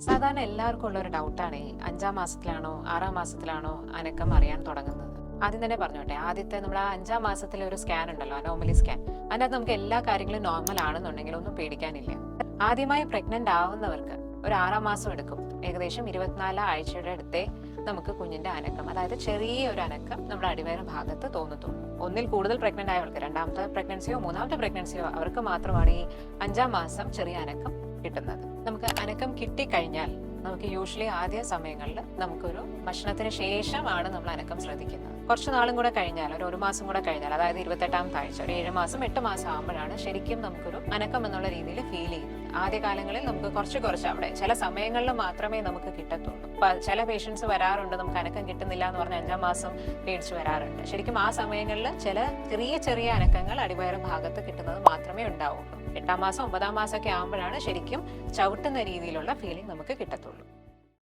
സാധാരണ എല്ലാവർക്കും ഉള്ള ഒരു ഡൗട്ടാണ് അഞ്ചാം മാസത്തിലാണോ ആറാം മാസത്തിലാണോ അനക്കം അറിയാൻ തുടങ്ങുന്നത്? ആദ്യം തന്നെ പറഞ്ഞോട്ടെ ആദ്യത്തെ നമ്മൾ ആ അഞ്ചാം മാസത്തിലെ ഒരു സ്കാൻ ഉണ്ടല്ലോ അനോമലി സ്കാൻ അതിനകത്ത് നമുക്ക് എല്ലാ കാര്യങ്ങളും നോർമൽ ആണെന്നുണ്ടെങ്കിൽ ഒന്നും പേടിക്കാനില്ല. ആദ്യമായി പ്രഗ്നന്റ് ആവുന്നവർക്ക് ഒരു ആറാം മാസം എടുക്കും. ഏകദേശം ഇരുപത്തിനാല് ആഴ്ചയുടെ അടുത്തേ നമുക്ക് കുഞ്ഞിന്റെ അനക്കം അതായത് ചെറിയ ഒരു അനക്കം നമ്മുടെ അടിവയറ ഭാഗത്ത് തോന്നത്തുള്ളൂ. ഒന്നിൽ കൂടുതൽ പ്രഗ്നന്റ് ആയവർക്ക് രണ്ടാമത്തെ പ്രഗ്നൻസിയോ മൂന്നാമത്തെ പ്രഗ്നൻസിയോ അവർക്ക് മാത്രമാണ് ഈ അഞ്ചാം മാസം ചെറിയ അനക്കം കിട്ടുന്നത്. നമുക്ക് അനക്കം കിട്ടിക്കഴിഞ്ഞാൽ നമുക്ക് യൂഷ്വലി ആദ്യ സമയങ്ങളിൽ നമുക്കൊരു ഭക്ഷണത്തിന് ശേഷമാണ് നമ്മൾ അനക്കം ശ്രദ്ധിക്കുന്നത്. കുറച്ച് നാളും കൂടെ കഴിഞ്ഞാൽ ഒരു ഒരു മാസം കൂടെ കഴിഞ്ഞാൽ അതായത് ഇരുപത്തെട്ടാമത്തെ ആഴ്ച ഒരു ഏഴ് മാസം എട്ട് മാസം ആകുമ്പോഴാണ് ശരിക്കും നമുക്കൊരു അനക്കം എന്നുള്ള രീതിയിൽ ഫീൽ ചെയ്യുന്നത്. ആദ്യകാലങ്ങളിൽ നമുക്ക് കുറച്ച് കുറച്ച് അവിടെ ചില സമയങ്ങളിൽ മാത്രമേ നമുക്ക് കിട്ടത്തുള്ളൂ. ചില പേഷ്യൻസ് വരാറുണ്ട് നമുക്ക് അനക്കം കിട്ടുന്നില്ല എന്ന് പറഞ്ഞ അഞ്ചാം മാസം പേടിച്ച് വരാറുണ്ട്. ശരിക്കും ആ സമയങ്ങളിൽ ചില ചെറിയ ചെറിയ അനക്കങ്ങൾ അടിവയറ് ഭാഗത്ത് കിട്ടുന്നത് മാത്രമേ ഉണ്ടാവുള്ളൂ. എട്ടാം മാസം ഒമ്പതാം മാസം ഒക്കെ ആകുമ്പോഴാണ് ശരിക്കും ചവിട്ടുന്ന രീതിയിലുള്ള ഫീലിംഗ് നമുക്ക് കിട്ടത്തുള്ളൂ.